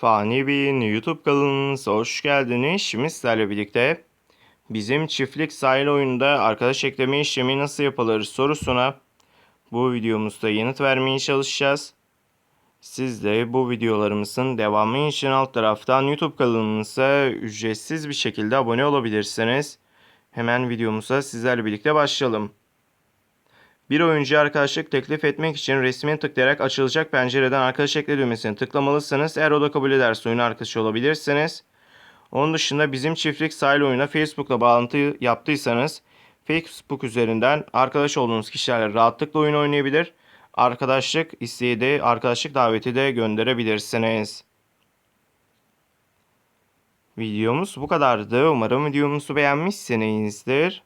Fani Bey'in YouTube kanalınıza hoş geldiniz. Şimdi sizlerle birlikte bizim çiftlik sahil oyununda arkadaş ekleme işlemi nasıl yapılır sorusuna bu videomuzda yanıt vermeye çalışacağız. Siz de bu videolarımızın devamı için alt taraftan YouTube kanalımıza ücretsiz bir şekilde abone olabilirsiniz. Hemen videomuza sizlerle birlikte başlayalım. Bir oyuncuya arkadaşlık teklif etmek için resmine tıklayarak açılacak pencereden arkadaş ekle düğmesini tıklamalısınız. Eğer o da kabul ederse oyun arkadaşı olabilirsiniz. Onun dışında bizim çiftlik sahil oyuna Facebook'la bağlantı yaptıysanız Facebook üzerinden arkadaş olduğunuz kişilerle rahatlıkla oyun oynayabilir. Arkadaşlık isteği de arkadaşlık daveti de gönderebilirsiniz. Videomuz bu kadardı. Umarım videomuzu beğenmişsinizdir.